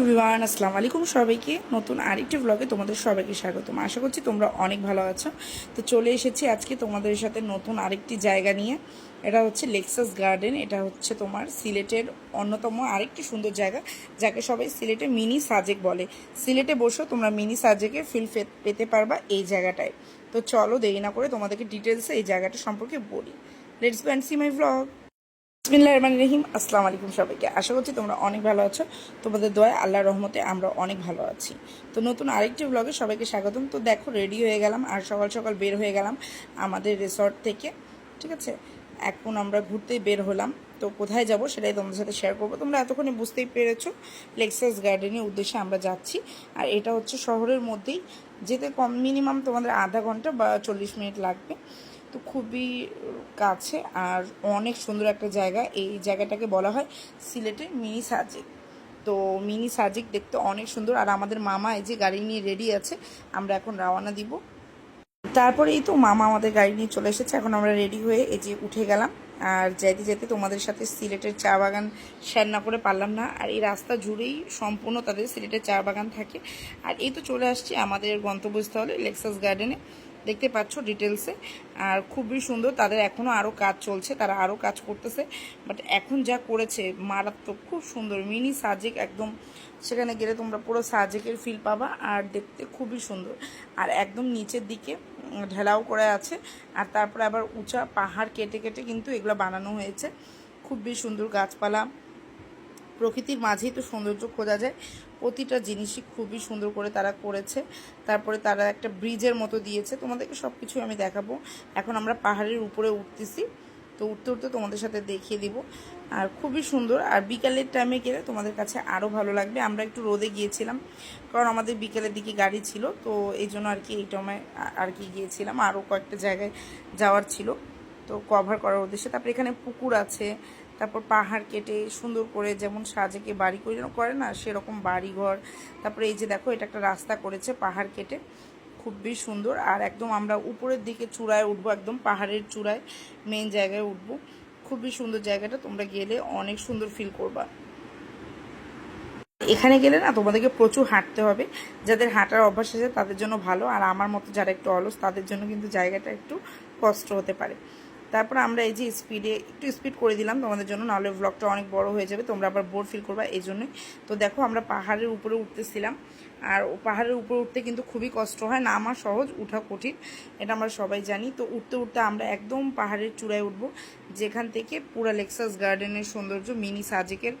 Everyone আসসালামু আলাইকুম সবাইকে। নতুন আরেকটি ব্লগে তোমাদের সবাইকে স্বাগতম। আশা করছি তোমরা অনেক ভালো আছো। তো চলে এসেছি আজকে তোমাদের সাথে নতুন আরেকটি জায়গা নিয়ে। এটা হচ্ছে লেক্সাস গার্ডেন এটা হচ্ছে তোমার সিলেটের অন্যতম আরেকটি সুন্দর জায়গা, যাকে সবাই সিলেটে মিনি সাজেক বলে। সিলেটে বসেও তোমরা মিনি সাজেকের ফিল পেতে পারবা এই জায়গাটায়। তো চলো দেরি না করে তোমাদেরকে ডিটেলসে এই জায়গাটা সম্পর্কে বলি। Let's go and see my blog বিসমিল্লাহ রহমান রহিম। আসসালামু আলাইকুম সবাইকে। আশা করছি তোমরা অনেক ভালো আছো। তোমাদের দোয়ায় আল্লাহর রহমতে আমরা অনেক ভালো আছি। তো নতুন আরেকটি ব্লগে সবাইকে স্বাগতম। তো দেখো রেডি হয়ে গেলাম আর সকাল সকাল বের হয়ে গেলাম আমাদের রিসর্ট থেকে। ঠিক আছে? এখন আমরা ঘুরতে বের হলাম। তো কোথায় যাব সেটাই তোমাদের সাথে শেয়ার করব। তোমরা এতক্ষণে বুঝতেই পেরেছ লেক্সাস গার্ডেনের উদ্দেশ্যে আমরা যাচ্ছি। আর এটা হচ্ছে শহরের মধ্যেই। যেতে কম মিনিমাম তোমাদের আধা ঘণ্টা বা চল্লিশ মিনিট লাগবে। তো খুবই কাছে আর অনেক সুন্দর একটা জায়গা। এই জায়গাটাকে বলা হয় সিলেটের মিনি সাজেক। তো মিনি সাজেক দেখতে অনেক সুন্দর। আর আমাদের মামা এই যে গাড়ি নিয়ে রেডি আছে, আমরা এখন রওনা দিব। তারপরে এই তো মামা আমাদের গাড়ি নিয়ে চলে এসেছে। এখন আমরা রেডি হয়ে এই যে উঠে গেলাম। আর যাইতে যাইতে তোমাদের সাথে সিলেটের চা বাগান শেয়ার না করে পারলাম না। আর এই রাস্তা জুড়েই সম্পূর্ণ তাদের সিলেটের চা বাগান থাকে। আর এই তো চলে আসছি আমাদের গন্তব্যস্থলে লেক্সাস গার্ডেনে দেখতে পাচ্ছ ডিটেলসে আর খুবই সুন্দর, তাদের এখনও আরও কাজ চলছে, তারা আরও কাজ করতেছে। বাট এখন যা করেছে, মারাত্মক, খুব সুন্দর মিনি সাজেক একদম। সেখানে গেলে তোমরা পুরো সাজেকের ফিল পাবা, আর দেখতে খুবই সুন্দর। আর একদম নিচের দিকে ঢেলাও করে আছে। আর তারপরে আবার উঁচা পাহাড় কেটে কেটে কিন্তু এগুলো বানানো হয়েছে। খুবই সুন্দর গাছপালা। প্রকৃতির মাঝেই তো সৌন্দর্য খোঁজা যায়। প্রতিটা জিনিসই খুবই সুন্দর করে তারা করেছে। তারপরে তারা একটা ব্রিজের মতো দিয়েছে। তোমাদেরকে সব কিছুই আমি দেখাবো। এখন আমরা পাহাড়ের উপরে উঠতেছি। তো উঠতে উঠতে তোমাদের সাথে দেখিয়ে দিব। আর খুবই সুন্দর। আর বিকালের টাইমে গেলে তোমাদের কাছে আরও ভালো লাগবে। আমরা একটু রোদে গিয়েছিলাম, কারণ আমাদের বিকেলের দিকে গাড়ি ছিল। তো এই জন্য আর কি এই টাইমে আর কি গিয়েছিলাম। আরও কয়েকটা জায়গায় যাওয়ার ছিল। তো কভার করার উদ্দেশ্যে। তারপরে এখানে পুকুর আছে। তারপর পাহাড় কেটে সুন্দর করে যেমন সাজেকে বাড়ি করে করে না, সেরকম বাড়ি ঘর তারপরে এই যে দেখো, এটা একটা রাস্তা করেছে পাহাড় কেটে। খুবই সুন্দর। আর একদম আমরা উপরের দিকে চূড়ায় উঠবো, একদম পাহাড়ের চূড়ায় মেন জায়গায় উঠবো। খুবই সুন্দর জায়গাটা, তোমরা গেলে অনেক সুন্দর ফিল করবা। এখানে গেলে না, তোমাদেরকে প্রচুর হাঁটতে হবে। যাদের হাঁটার অভ্যাস আছে তাদের জন্য ভালো। আর আমার মতো যারা একটু অলস, তাদের জন্য কিন্তু জায়গাটা একটু কষ্ট হতে পারে। তারপর আমরা এই যে স্পিডে একটু স্পিড করে দিলাম তোমাদের জন্য, নাহলে ব্লগটা অনেক বড় হয়ে যাবে, তোমরা আবার বোর ফিল করবা এই জন্যই তো দেখো আমরা পাহাড়ের উপরে উঠতেছিলাম, আর পাহাড়ের উপরে উঠতে কিন্তু খুবই কষ্ট হয়, না আমার সহজ, উঠা কঠিন, এটা আমরা সবাই জানি। তো উঠতে উঠতে আমরা একদম পাহাড়ের চূড়ায় উঠবো, যেখান থেকে পুরা লেক্সাস গার্ডেনের সৌন্দর্য, মিনি সাজেকের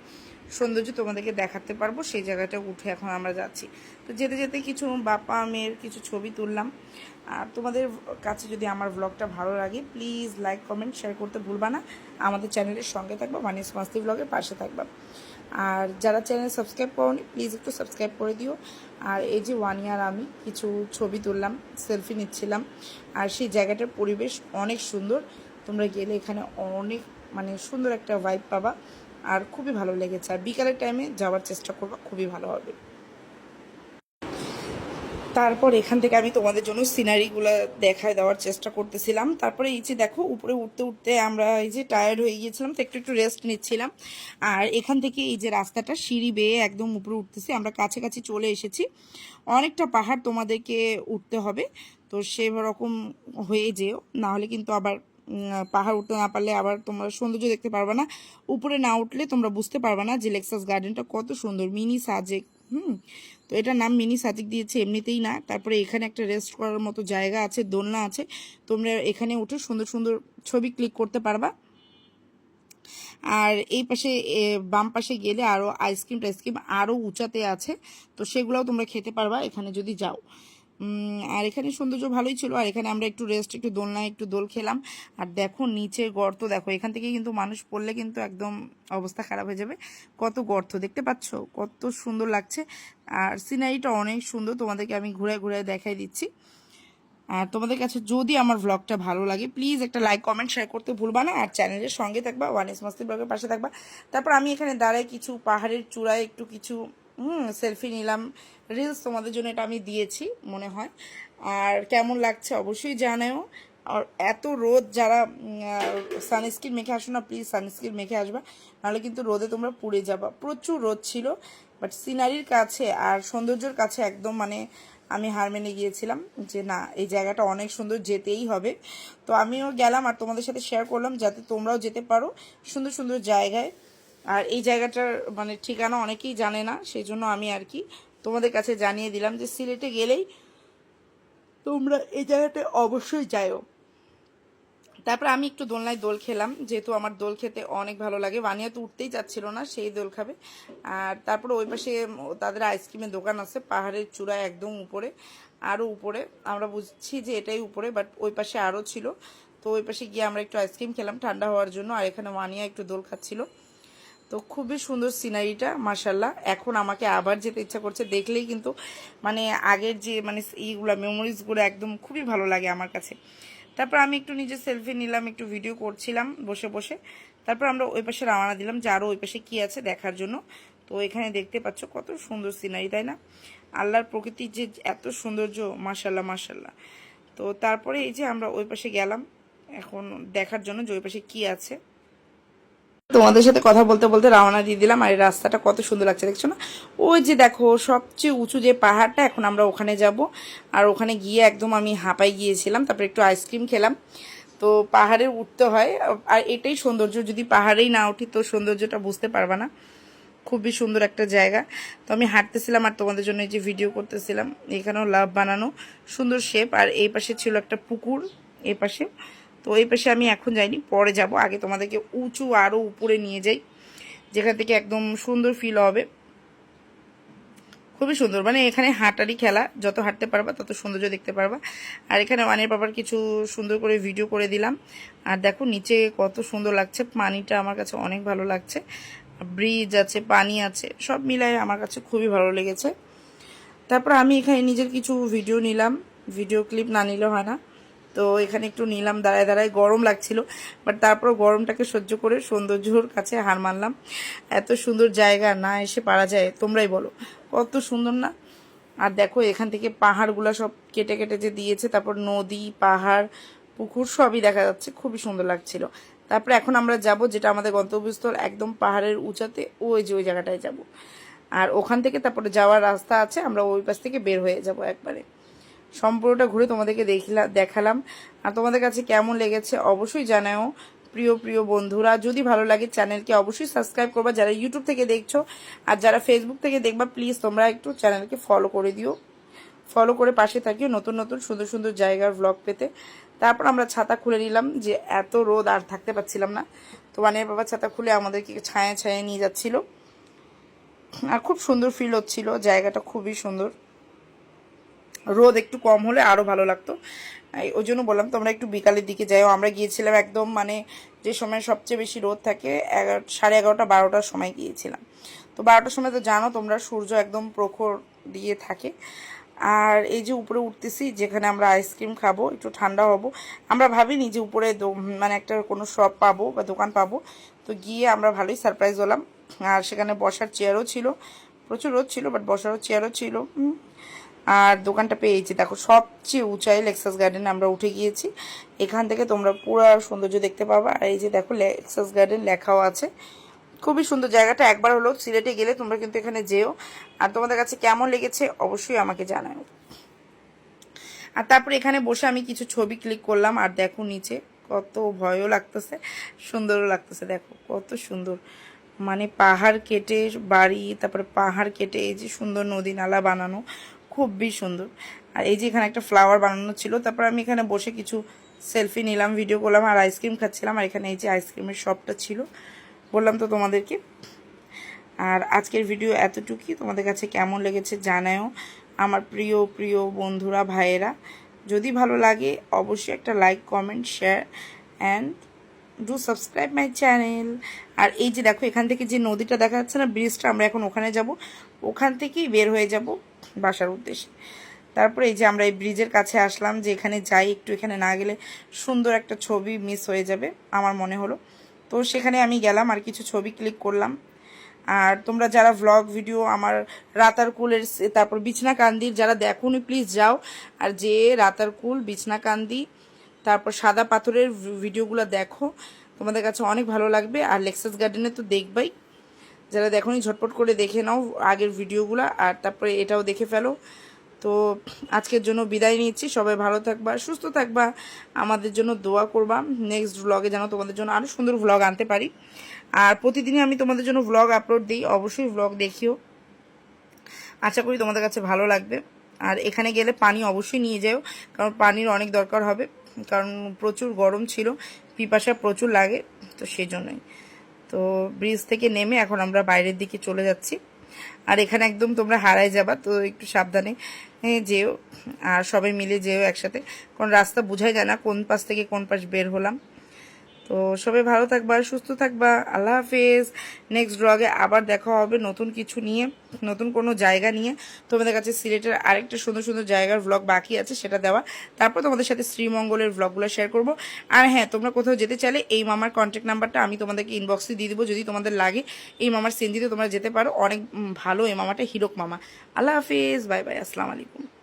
সৌন্দর্য তোমাদেরকে দেখাতে পারব, সেই জায়গাটা উঠে এখন আমরা যাচ্ছি। তো যেতে যেতে কিছু বাপা, মেয়ের কিছু ছবি তুললাম। আর তোমাদের কাছে যদি আমার ব্লগটা ভালো লাগে প্লিজ লাইক কমেন্ট শেয়ার করতে ভুলবা না। আমাদের চ্যানেলের সঙ্গে থাকবা মানিস মাস্তি ব্লগের পাশে থাকবা। আর যারা চ্যানেল সাবস্ক্রাইব করোনি প্লিজ একটু সাবস্ক্রাইব করে দিও। আর এই যে ওয়ান ইয়ার আমি কিছু ছবি তুললাম সেলফি নিচ্ছিলাম। আর সেই জায়গাটার পরিবেশ অনেক সুন্দর। তোমরা গেলে এখানে অনেক মানে সুন্দর একটা ভাইব পাবা। আর খুবই ভালো লেগেছে। আর বিকালের টাইমে যাওয়ার চেষ্টা করবা, খুবই ভালো হবে। তারপর এখান থেকে আমি তোমাদের জন্য সিনারিগুলো দেখায় দেওয়ার চেষ্টা করতেছিলাম। তারপরে এই যে দেখো, উপরে উঠতে উঠতে আমরা এই যে টায়ার্ড হয়ে গিয়েছিলাম, তো একটু একটু রেস্ট নিচ্ছিলাম। আর এখান থেকে এই যে রাস্তাটা, সিঁড়ি বেয়ে একদম উপরে উঠতেছি, আমরা কাছাকাছি চলে এসেছি। অনেকটা পাহাড় তোমাদেরকে উঠতে হবে, তো সেরকম হয়ে যেও। নাহলে কিন্তু আবার পাহাড় উঠতে না পারলে আবার তোমরা সৌন্দর্য দেখতে পারবে না। উপরে না উঠলে তোমরা বুঝতে পারবে না যে লেক্সাস গার্ডেনটা কত সুন্দর মিনি সাজেক হুম? তো এটার নাম মিনি সাজিক দিয়েছে, এমনিতেই না। তারপরে এখানে একটা রেস্ট করার মতো জায়গা আছে, দোলনা আছে। তোমরা এখানে উঠে সুন্দর সুন্দর ছবি ক্লিক করতে পারবা। আর এই পাশে বাম পাশে গেলে আরও আইসক্রিম টাইসক্রিম আরও উঁচাতে আছে। তো সেগুলোও তোমরা খেতে পারবা এখানে যদি যাও। আর এখানে সৌন্দর্য ভালোই ছিল, আর এখানে আমরা একটু রেস্ট একটু দোলনায় একটু দোল খেলাম। আর দেখো নিচে গর্ত, দেখো, এখান থেকে কিন্তু মানুষ পড়লে কিন্তু একদম অবস্থা খারাপ হয়ে যাবে। কত গর্ত, দেখতে পাচ্ছ? কত সুন্দর লাগছে। আর সিনারিটা অনেক সুন্দর, তোমাদেরকে আমি ঘুরে ঘুরে দেখাই দিচ্ছি। আর তোমাদের কাছে যদি আমার ব্লগটা ভালো লাগে প্লিজ একটা লাইক কমেন্ট শেয়ার করতে ভুলবা না। আর চ্যানেলের সঙ্গে থাকবা ওয়ান এস মাস্তি ব্লগের পাশে থাকবা। তারপর আমি এখানে দাঁড়াই কিছু পাহাড়ের চূড়ায়, একটু কিছু হুম সেলফি নিলাম। রিলস তোমাদের জন্য এটা আমি দিয়েছি, মনে হয়। আর কেমন লাগছে অবশ্যই জানাও। আর এত রোদ, যারা সানস্ক্রিন মেখে আসো না প্লিজ সানস্ক্রিন মেখে আসবা। নাহলে কিন্তু রোদে তোমরা পুড়ে যাবা। প্রচুর রোদ ছিল বাট সিনারির কাছে আর সৌন্দর্যের কাছে একদম মানে আমি হার মেনে গিয়েছিলাম যে না, এই জায়গাটা অনেক সুন্দর, যেতেই হবে। তো আমিও গেলাম আর তোমাদের সাথে শেয়ার করলাম, যাতে তোমরাও যেতে পারো সুন্দর সুন্দর জায়গায়। আর এই জায়গাটার মানে ঠিকানা অনেকেই জানে না সেই জন্য আমি আর কি তোমাদের কাছে জানিয়ে দিলাম যে সিলেটে গেলেই তোমরা এই জায়গাটা অবশ্যই যাইও তারপর আমি একটু দোলনায় দোল খেলাম, যেহেতু আমার দোল খেতে অনেক ভালো লাগে। বানিয়া তো উঠতেই চাচ্ছিল না, সেই দোল খাবে। আর তারপর ওই পাশে তাদের আইসক্রিমের দোকান আছে, পাহাড়ের চূড়ায় একদম উপরে আরও উপরে। আমরা বুঝছি যে এটাই উপরে বাট ওই পাশে আরও ছিল। তো ওই পাশে গিয়ে আমরা একটু আইসক্রিম খেলাম ঠান্ডা হওয়ার জন্য, আর এখানে মানিয়া একটু দোল খাচ্ছিল। তো খুবই সুন্দর সিনারিটা মাসাল্লাহ এখন আমাকে আবার যেতে ইচ্ছা করছে, দেখলেই কিন্তু মানে আগের যে মানে ইগুলো মেমোরিজগুলো একদম খুবই ভালো লাগে আমার কাছে। তারপর আমি একটু নিজে সেলফি নিলাম, একটু ভিডিও করছিলাম বসে বসে। তারপর আমরা ওই পাশে রওনা দিলাম, যে আরও ওই পাশে কী আছে দেখার জন্য। তো এখানে দেখতে পাচ্ছ কত সুন্দর সিনারি, তাই না? আল্লাহর প্রকৃতির যে এত সৌন্দর্য মাসাল্লাহ মাসাল্লাহ তো তারপরে এই যে আমরা ওই পাশে গেলাম, এখন দেখার জন্য যে ওই পাশে কী আছে। তোমাদের সাথে কথা বলতে বলতে রওনা দিয়ে দিলাম আর এই রাস্তাটা কত সুন্দর লাগছে, দেখছ না? ওই যে দেখো, সবচেয়ে উঁচু যে পাহাড়টা, এখন আমরা ওখানে যাব। আর ওখানে গিয়ে একদম আমি হাঁপাই গিয়েছিলাম, তারপরে একটু আইসক্রিম খেলাম। তো পাহাড়ে উঠতে হয়, আর এটাই সৌন্দর্য, যদি পাহাড়েই না উঠি, তো সৌন্দর্যটা বুঝতে পারবা না। খুবই সুন্দর একটা জায়গা। তো আমি হাঁটতেছিলাম আর তোমাদের জন্য এই যে ভিডিও করতেছিলাম, এখানেও লাভ বানানো, সুন্দর শেপ আর এই পাশে ছিল একটা পুকুর, এই পাশে। তো এই পাশে আমি এখন যাইনি, পরে যাব। আগে তোমাদেরকে উঁচু আরও উপরে নিয়ে যাই, যেখান থেকে একদম সুন্দর ফিল হবে। খুবই সুন্দর মানে এখানে হাঁটারই খেলা, যত হাঁটতে পারবা তত সৌন্দর্য দেখতে পারবা। আর এখানে ওয়ানের বাবার কিছু সুন্দর করে ভিডিও করে দিলাম। আর দেখো নিচে কত সুন্দর লাগছে, পানিটা আমার কাছে অনেক ভালো লাগছে। ব্রিজ আছে, পানি আছে, সব মিলায় আমার কাছে খুবই ভালো লেগেছে। তারপর আমি এখানে নিজের কিছু ভিডিও নিলাম ভিডিও ক্লিপ না নিলে হয় না। তো এখানে একটু নিলাম, দাঁড়ায় দাঁড়ায়, গরম লাগছিল বাট তারপর গরমটাকে সহ্য করে সৌন্দর্যর কাছে হার মানলাম। এত সুন্দর জায়গা না এসে পারা যায়, তোমরাই বলো। কত সুন্দর না? আর দেখো, এখান থেকে পাহাড়গুলো সব কেটে কেটে যে দিয়েছে, তারপর নদী, পাহাড়, পুকুর সবই দেখা যাচ্ছে, খুবই সুন্দর লাগছিল। তারপরে এখন আমরা যাব যেটা আমাদের গন্তব্যস্থল, একদম পাহাড়ের উঁচাতে, ওই যে ওই জায়গাটায় যাব। আর ওখান থেকে তারপরে যাওয়ার রাস্তা আছে, আমরা ওই পাশ থেকে বের হয়ে যাব একবারে। সম্পূর্ণটা ঘুরে তোমাদেরকে দেখিলা দেখালাম। আর তোমাদের কাছে কেমন লেগেছে অবশ্যই জানাও প্রিয় প্রিয় বন্ধুরা, যদি ভালো লাগে চ্যানেলকে অবশ্যই সাবস্ক্রাইব করবা। যারা ইউটিউব থেকে দেখছ আর যারা ফেসবুক থেকে দেখবা, প্লিজ তোমরা একটু চ্যানেলকে ফলো করে দিও। ফলো করে পাশে থাকিও নতুন নতুন সুন্দর সুন্দর জায়গার ব্লগ পেতে। তারপর আমরা ছাতা খুলে নিলাম যে এত রোদ আর থাকতে পারছিলাম না। তো মানে বাবা ছাতা খুলে আমাদেরকে ছায়া ছায়া নিয়ে যাচ্ছিল। আর খুব সুন্দর ফিল হচ্ছিল। জায়গাটা খুবই সুন্দর। রোদ একটু কম হলে আরও ভালো লাগতো। ওই জন্য বললাম, তোমরা একটু বিকালের দিকে যাও আমরা গিয়েছিলাম একদম মানে যে সময় সবচেয়ে বেশি রোদ থাকে, এগারো, সাড়ে এগারোটা, বারোটার সময় গিয়েছিলাম। তো বারোটার সময় তো জানো তোমরা সূর্য একদম প্রখর দিয়ে থাকে। আর এই যে উপরে উঠতেছি, যেখানে আমরা আইসক্রিম খাব, একটু ঠান্ডা হব। আমরা ভাবিনি যে উপরে মানে একটা কোনো শপ পাবো বা দোকান পাবো। তো গিয়ে আমরা ভালোই সারপ্রাইজ হলাম। আর সেখানে বসার চেয়ারও ছিল। প্রচুর রোদ ছিল, বাট বসারও চেয়ারও ছিল। আর দোকানটা পেয়েছি। দেখো, সবচেয়ে উঁচাই লেক্সাস গার্ডেন আমরা উঠে গিয়েছি। এখান থেকে তোমরা পুরো সৌন্দর্য দেখতে পাবা। আর এই যে দেখো লেক্সাস গার্ডেন লেখাও আছে। খুবই সুন্দর জায়গাটা। একবার হলো সিলেটে গেলে তোমরা কিন্তু এখানে যেও। আর তোমাদের কাছে কেমন লেগেছে অবশ্যই আমাকে জানাও। আর তারপরে এখানে বসে আমি কিছু ছবি ক্লিক করলাম। আর দেখো নিচে, কত ভয়ও লাগতেছে, সুন্দরও লাগতেছে। দেখো, কত সুন্দর। মানে পাহাড় কেটে বাড়ি, তারপরে পাহাড় কেটে এই যে সুন্দর নদী নালা বানানো। খুবই সুন্দর। আর এই যে এখানে একটা ফ্লাওয়ার বানানো ছিল, তারপর আমি এখানে বসে কিছু সেলফি নিলাম ভিডিও করলাম আর আইসক্রিম খাচ্ছিলাম। আর এখানে এই যে আইসক্রিমের শপটা ছিল, বললাম তো তোমাদেরকে। আর আজকের ভিডিও এতটুকুই। তোমাদের কাছে কেমন লেগেছে জানায়ও আমার প্রিয় প্রিয় বন্ধুরা, ভাইয়েরা। যদি ভালো লাগে, অবশ্যই একটা like comment share and do subscribe my channel আর এই যে দেখো, এখান থেকে যে নদীটা দেখা যাচ্ছে না ব্রিজটা আমরা এখন ওখানে যাব। ওখান থেকেই বের হয়ে যাব। বাসার উদ্দেশ্যে। তারপরে এই যে আমরা এই ব্রিজের কাছে আসলাম যে এখানে যাই, একটু এখানে না গেলে সুন্দর একটা ছবি মিস হয়ে যাবে, আমার মনে হলো। তো সেখানে আমি গেলাম আর কিছু ছবি ক্লিক করলাম। আর তোমরা যারা ভ্লগ ভিডিও আমার রাতারকুলের তারপর বিছনাকান্দির যারা দেখুন প্লিজ যাও। আর যে রাতারকুল, বিছনাকান্দি, তারপর সাদা পাথরের ভিডিওগুলো দেখো। তোমাদের কাছে অনেক ভালো লাগবে। আর লেক্সাস গার্ডেনে তো দেখবাই। যারা দেখোনি, ঝটপট করে দেখে নাও আগের ভিডিওগুলো আর তারপরে এটাও দেখে ফেলো। তো আজকের জন্য বিদায় নিচ্ছি। সবাই ভালো থাকবা, সুস্থ থাকবা। আমাদের জন্য দোয়া করবা। নেক্সট ভ্লগে যেন তোমাদের জন্য আরও সুন্দর ভ্লগ আনতে পারি। আর প্রতিদিনই আমি তোমাদের জন্য ভ্লগ আপলোড দিই। অবশ্যই ভ্লগ দেখিও। আশা করি তোমাদের কাছে ভালো লাগবে। আর এখানে গেলে পানি অবশ্যই নিয়ে যাও, কারণ পানির অনেক দরকার হবে। কারণ প্রচুর গরম ছিল, পিপাসা প্রচুর লাগে, তো সেই জন্যই তো ব্রিজ থেকে নেমে এখন আমরা বাইরের দিকে চলে যাচ্ছি। আর এখানে একদম তোমরা হারায় যাবা তো একটু সাবধানে এ, যেও আর সবাই মিলে যেও একসাথে। কারণ রাস্তা বোঝাই যায় না কোন পাশ থেকে কোন পাশ বের হলাম। তো সবাই ভালো থাকবা, সুস্থ থাকবা। আল্লাহ হাফেজ। নেক্সট ব্লগে আবার দেখা হবে নতুন কিছু নিয়ে, নতুন কোনো জায়গা নিয়ে। তোমাদের কাছে সিলেটের আরেকটা সুন্দর সুন্দর জায়গার ব্লগ বাকি আছে, সেটা দেওয়া। তারপর তোমাদের সাথে শ্রীমঙ্গলের ব্লগগুলো শেয়ার করব। আর হ্যাঁ তোমরা কোথাও যেতে চাইলে এই মামার কন্ট্যাক্ট নাম্বারটা আমি তোমাদেরকে ইনবক্সে দিয়ে দেবো। যদি তোমাদের লাগে এই মামার সেন্দিতে তোমরা যেতে পারো। অনেক ভালো এই মামাটা হিরক মামা। আল্লাহ হাফেজ। Bye bye. আসসালামু আলাইকুম।